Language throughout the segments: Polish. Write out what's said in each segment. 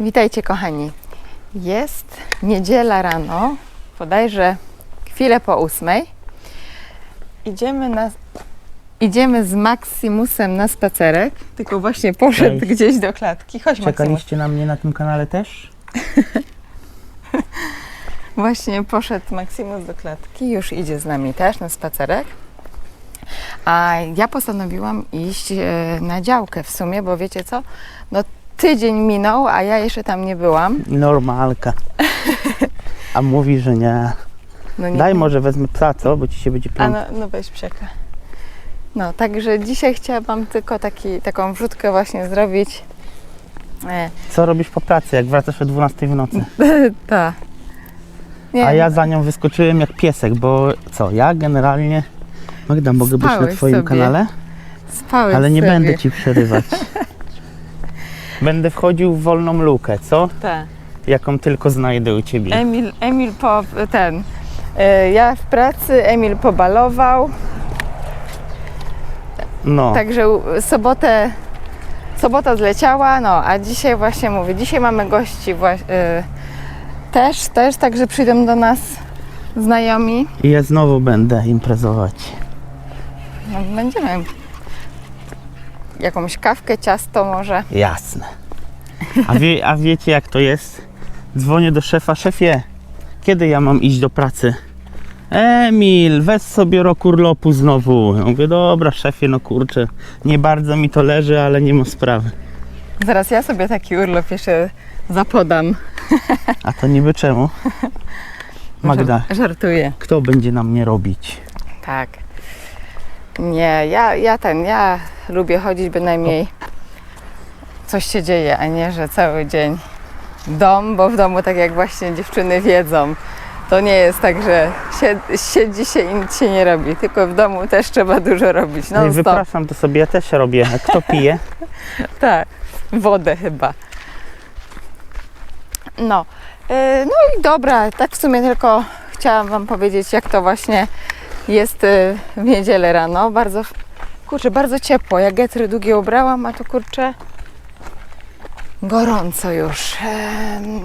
Witajcie kochani. Jest niedziela rano, bodajże chwilę po ósmej. Idziemy na... Idziemy z Maximusem na spacerek, tylko właśnie poszedł Cześć. gdzieś do klatki. Chodź Maximus. Czekaliście na mnie na tym kanale też? Właśnie poszedł Maximus do klatki, już idzie z nami też na spacerek. A ja postanowiłam iść e, na działkę w sumie, bo wiecie co? No tydzień minął, a ja jeszcze tam nie byłam. Normalka. A mówi, że nie. No nie, Daj może wezmę psa, co? Bo ci się będzie A plął. no, no weź psiaka. No, także dzisiaj chciałam tylko taki, taką wrzutkę właśnie zrobić. E, Co robisz po pracy, jak wracasz o 12 w nocy? ta. Nie, A ja za nią wyskoczyłem jak piesek, bo co, ja generalnie... Magda, mogę być na Spałeś twoim sobie. kanale? spałeś Ale nie sobie. będę ci przerywać. Będę wchodził w wolną lukę, co? Ta. Jaką tylko znajdę u ciebie. Emil, Emil po ten. E, ja w pracy, Emil pobalował. No, Także u- sobotę, sobota zleciała, no a dzisiaj właśnie mówię, dzisiaj mamy gości właśnie, też, też, także przyjdą do nas znajomi. i ja znowu będę imprezować. No, będziemy jakąś kawkę, ciasto może. Jasne. A, wie, a wiecie jak to jest? Dzwonię do szefa, szefie, kiedy ja mam iść do pracy? Emil, weź sobie rok urlopu znowu. Ja mówię, dobra szefie, no kurczę, nie bardzo mi to leży, ale nie ma sprawy. Zaraz ja sobie taki urlop jeszcze zapodam. A to niby czemu? Magda, Żar- Żartuję. kto będzie na mnie robić? Tak. Nie, ja, ja ten, ja lubię chodzić bynajmniej coś się dzieje, a nie, że cały dzień dom, bo w domu, tak jak właśnie dziewczyny wiedzą, to nie jest tak, że sied- siedzi się i nic się nie robi, tylko w domu też trzeba dużo robić. No i wypraszam to sobie, ja też robię. A kto pije? Tak, wodę chyba. No, yy, no i dobra, tak w sumie tylko chciałam Wam powiedzieć, jak to właśnie jest yy, w niedzielę rano. Bardzo, kurczę, bardzo ciepło. Ja getry długie ubrałam, a tu kurczę gorąco już.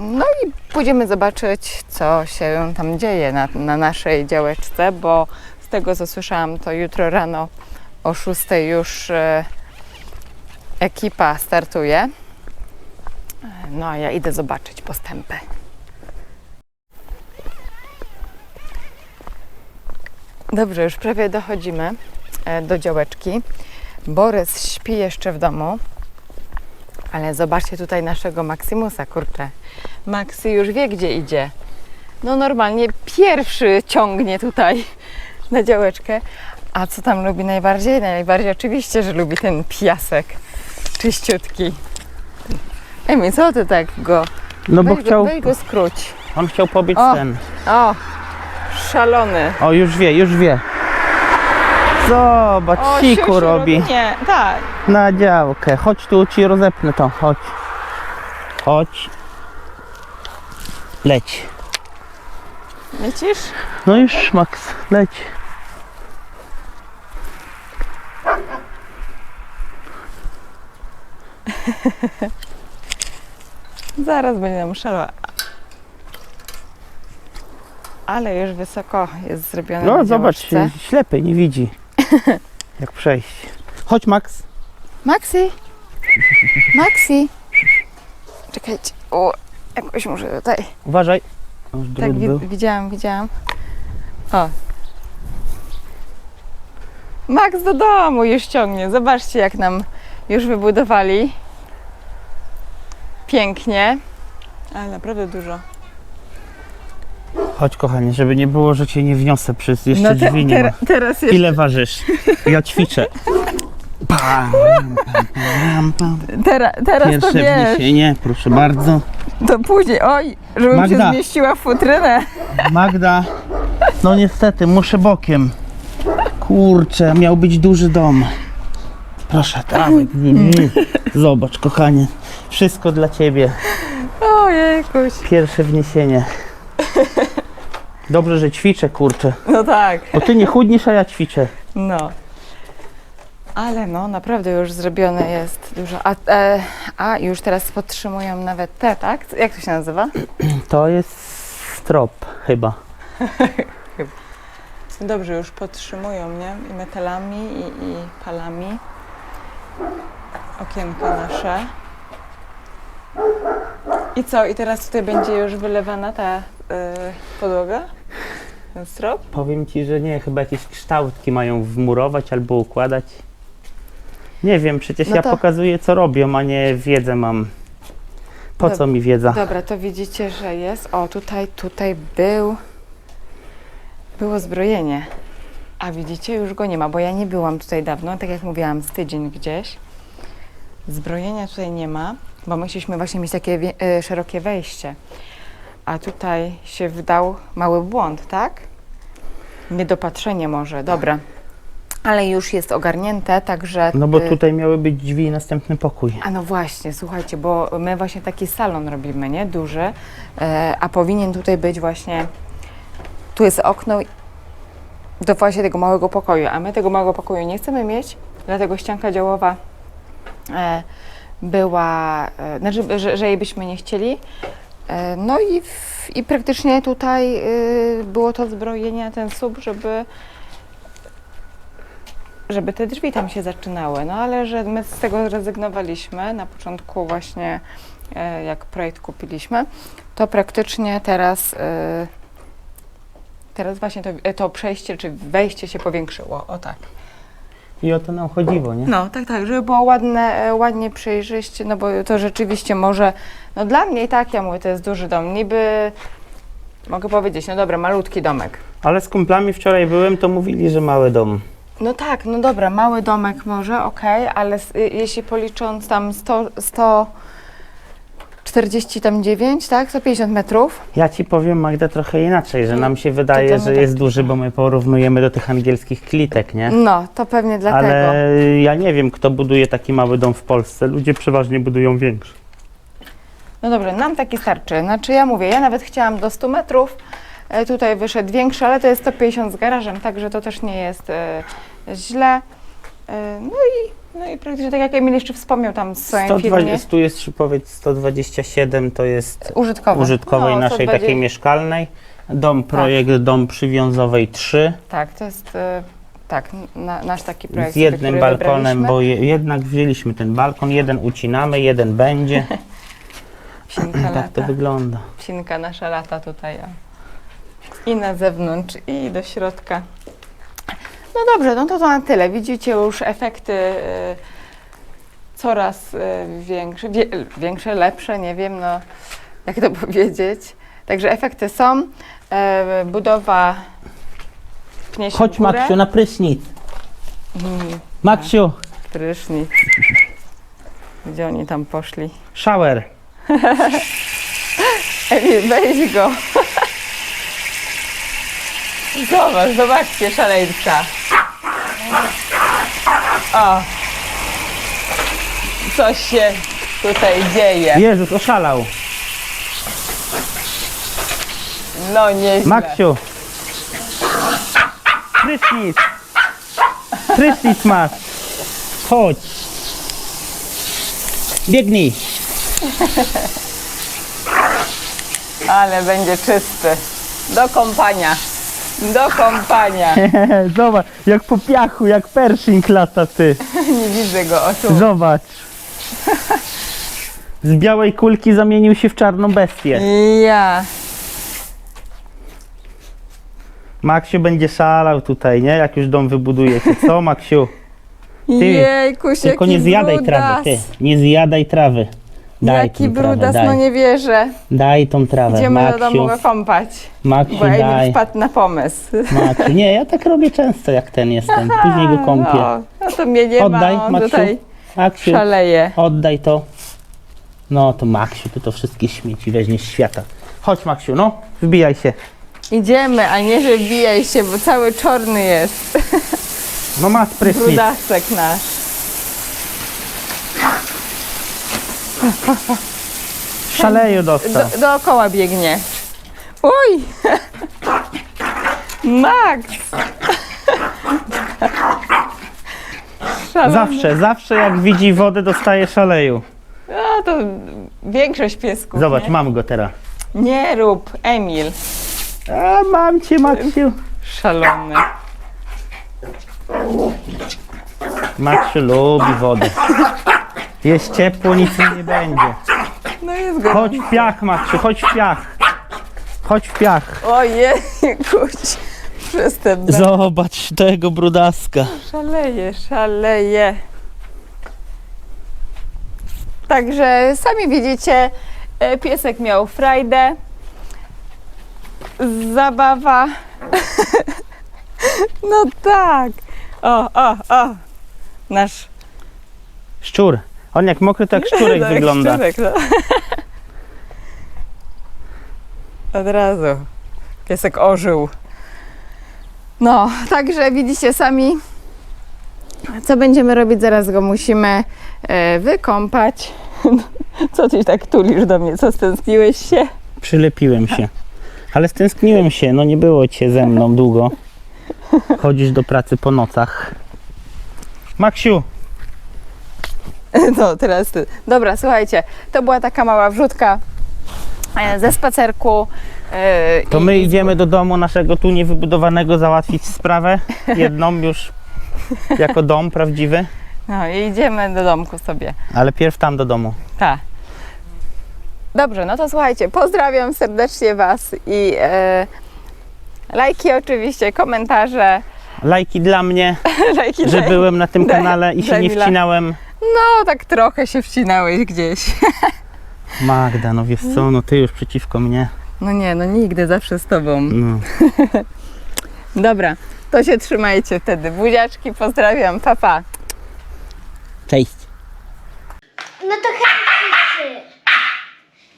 No i pójdziemy zobaczyć, co się tam dzieje na, na naszej działeczce, bo z tego co słyszałam, to jutro rano o 6 już e, ekipa startuje. No a ja idę zobaczyć postępy. Dobrze, już prawie dochodzimy e, do działeczki. Borys śpi jeszcze w domu, ale zobaczcie tutaj naszego Maximusa, kurczę. Maxi już wie, gdzie idzie. No normalnie pierwszy ciągnie tutaj na działeczkę. A co tam lubi najbardziej? Najbardziej oczywiście, że lubi ten piasek czyściutki. Emi, co ty tak go? No bo weź, chciał, go, weź go skróć. on chciał pobiec O. ten. O, szalony. O, już wie, już wie. Zobacz, O, siku siusiu robi. Nie, tak. Na działkę. Chodź tu, ci rozepnę to. Chodź. Chodź. Leć. Lecisz? No już, Max, leć. Zaraz będzie nam szalała. Ale już wysoko jest zrobione na No zobacz, działeczce. ślepy, nie widzi. Jak przejść. Chodź, Max. Maxi! Maxi! Czekajcie. O, jakoś muszę tutaj. Uważaj. O, Już Tak, drut wi- był. widziałam, widziałam. O. Max do domu już ciągnie. Zobaczcie, jak nam już wybudowali. Pięknie. Ale naprawdę dużo. Chodź, kochanie, żeby nie było, że cię nie wniosę przez jeszcze te- drzwi nie ma. tera- teraz jeszcze. Ile ważysz? Ja ćwiczę. Pam, pam, pam, pam. Tera, teraz to Pierwsze wiesz. wniesienie, proszę bardzo. To później. Oj, żebym Magda. się zmieściła w futrynę. Magda, no niestety, muszę bokiem. Kurczę, miał być duży dom. Proszę, dawaj. Zobacz, kochanie. Wszystko dla ciebie. Ojejkuś. Pierwsze wniesienie. Dobrze, że ćwiczę, kurczę. No tak. Bo ty nie chudnisz, a ja ćwiczę. No. Ale no, naprawdę już zrobione jest dużo. A, e, a już teraz podtrzymują nawet te, tak? Jak to się nazywa? To jest strop chyba. Dobrze, już podtrzymują, nie? I metalami, i, i palami. Okienka nasze. I co? I teraz tutaj będzie już wylewana ta podłoga? Ten strop? Powiem ci, że nie, chyba jakieś kształtki mają wmurować albo układać. Nie wiem, przecież No ja to- pokazuję co robią, a nie wiedzę mam. Po Dob- co mi wiedza? Dobra, to widzicie, że jest. O, tutaj, tutaj był. Było zbrojenie. A widzicie, już go nie ma, bo ja nie byłam tutaj dawno, tak jak mówiłam, z tydzień gdzieś. Zbrojenia tutaj nie ma, bo musieliśmy właśnie mieć takie wie- e, szerokie wejście. A tutaj się wdał mały błąd, tak? Niedopatrzenie może, dobra. Ale już jest ogarnięte, także. No bo y, tutaj miały być drzwi i następny pokój. a no właśnie, słuchajcie, bo my właśnie taki salon robimy, nie? Duży, e, a powinien tutaj być właśnie, tu jest okno do właśnie tego małego pokoju, a my tego małego pokoju nie chcemy mieć, dlatego ścianka działowa e, była, e, znaczy, że, że jej byśmy nie chcieli. E, no i, w, i praktycznie tutaj y, było to zbrojenie, ten sub, żeby żeby te drzwi tam się zaczynały. No ale że my z tego zrezygnowaliśmy na początku właśnie e, jak projekt kupiliśmy, to praktycznie teraz e, teraz właśnie to, to przejście czy wejście się powiększyło. O tak. I o to nam chodziło, nie? No tak, tak, żeby było ładne, e, ładnie przejrzyście, no bo to rzeczywiście może, no dla mnie i tak, ja mówię, to jest duży dom, niby mogę powiedzieć, no dobra, malutki domek. Ale z kumplami wczoraj byłem, to mówili, że mały dom. No tak, no dobra, mały domek może, okej, ale s- y, jeśli policząc tam 100, 140 tam 9, tak, 150 metrów, Ja ci powiem, Magda, trochę inaczej, że nam się wydaje, to my że tak- jest duży, bo my porównujemy do tych angielskich klitek, nie? no to pewnie dlatego. Ale ja nie wiem, kto buduje taki mały dom w Polsce. Ludzie przeważnie budują większy. No dobrze, nam taki starczy. Znaczy ja mówię, ja nawet chciałam do 100 metrów, e, tutaj wyszedł większy, ale to jest 150 z garażem, także to też nie jest e, źle. E, no i, no i praktycznie tak jak Emil jeszcze wspomniał tam w swoim filmie, 120, tu jest powiedz 127, to jest użytkowy. użytkowej No, naszej 120 takiej mieszkalnej. Dom, projekt dom przywiązowej 3 Tak, to jest e, tak, na, nasz taki projekt. z jednym który balkonem, wybraliśmy. bo je, jednak wzięliśmy ten balkon, jeden ucinamy, jeden będzie. Psinka tak to lata. wygląda. Psinka nasza lata tutaj. I na zewnątrz, i do środka. No dobrze, no to to na tyle. Widzicie już efekty e, coraz e, większe, wie, większe, lepsze, nie wiem, no jak to powiedzieć. Także efekty są. E, budowa pnie się Chodź w górę. Maksiu na prysznic. Mm, Maksiu, prysznic. Gdzie oni tam poszli? shower. Emil, weź go. Zobacz, zobaczcie, szaleńca. O. Coś się tutaj dzieje. Jezus, oszalał. No nieźle. Maksiu. Prysznic. Prysznic masz. Chodź. Biegnij. Ale będzie czysty. Do kąpania. Do kąpania. Zobacz, jak po piachu, jak pershing lata ty. Nie widzę go, o tu. Zobacz. Z białej kulki zamienił się w czarną bestię. Ja. Maksiu będzie szalał tutaj, nie? Jak już dom wybudujecie. Co, Maksiu? Jejkuś, Tylko jaki nie zjadaj brudas. trawy, ty. Nie zjadaj trawy. Daj Jaki tą trawę, brudas, daj. no nie wierzę. Daj tą trawę, Idziemy do domu Maksiu. go kąpać. Maksiu, Bo Emil daj. wpadł na pomysł. Maksiu. Nie, ja tak robię często, jak ten jestem. Później go kąpię. No, no to mnie nie Oddaj, ma, on Maksiu. tutaj Maksiu, szaleje. oddaj to. No to Maksiu, ty to wszystkie śmieci weźmiesz z świata. Chodź Maksiu, no, wbijaj się. Idziemy, a nie, że bijaj się, bo cały czarny jest. No masz prysznic. Brudasek nasz. Szaleju dostał. Do, dookoła biegnie. Uj! Max! Szalony. Zawsze, zawsze jak widzi wodę, dostaje szaleju. No to większość piesków. Zobacz, nie? mam go teraz. Nie rób, Emil. A, mam cię, Maksiu. Szalony. Maksiu lubi wodę. Jest ciepło, nic nie będzie. No jest go. Chodź w piach, Maksiu, chodź w piach. Chodź w piach. Ojej, kuć. Przestęp. Zobacz tego brudaska. Szaleje, szaleje. Także sami widzicie, e, piesek miał frajdę. Zabawa. No tak. O, o, o. Nasz Szczur. On jak mokry, to jak szczurek tak, wygląda. szczurek, no. Od razu. Piesek ożył. No, także widzicie sami, co będziemy robić. Zaraz go musimy e, wykąpać. Co ty tak tulisz do mnie? Co, stęskniłeś się? Przylepiłem się. Ale stęskniłem się, no nie było cię ze mną długo. Chodzisz do pracy po nocach. Maksiu, No, teraz ty. Dobra, słuchajcie, to była taka mała wrzutka e, ze spacerku. e, to i- my idziemy do domu naszego tu niewybudowanego załatwić sprawę. Jedną już jako dom prawdziwy, No i idziemy do domku sobie. ale pierw tam do domu. Tak. Dobrze, no to słuchajcie, pozdrawiam serdecznie Was i e, lajki oczywiście, komentarze, Lajki dla mnie, lajki że dla- byłem na tym kanale i się nie wcinałem. No, tak trochę się wcinałeś gdzieś. Magda, no wiesz co, no ty już przeciwko mnie. No nie, no nigdy, zawsze z Tobą. No. Dobra, to się trzymajcie wtedy. Buziaczki, pozdrawiam, papa. Pa. Cześć. No to hej wszyscy!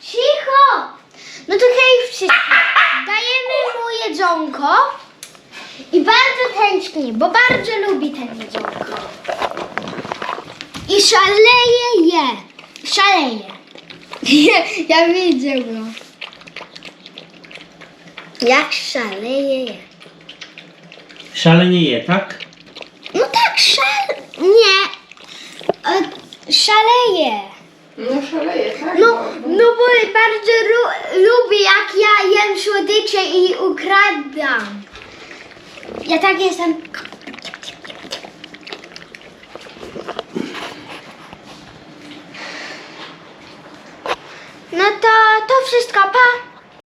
Cicho! No to hej wszyscy! Dajemy mu jedzonko i bardzo tęskni, bo bardzo lubi ten jedzonko. I szaleje je. Szaleje. ja widzę go. Jak szaleje je. Szalenie je, tak? No tak, szal... Nie. E, szaleje. No szaleje, tak? No, no bo bardzo lu- lubię, jak ja jem słodycze i ukradam. Ja tak jestem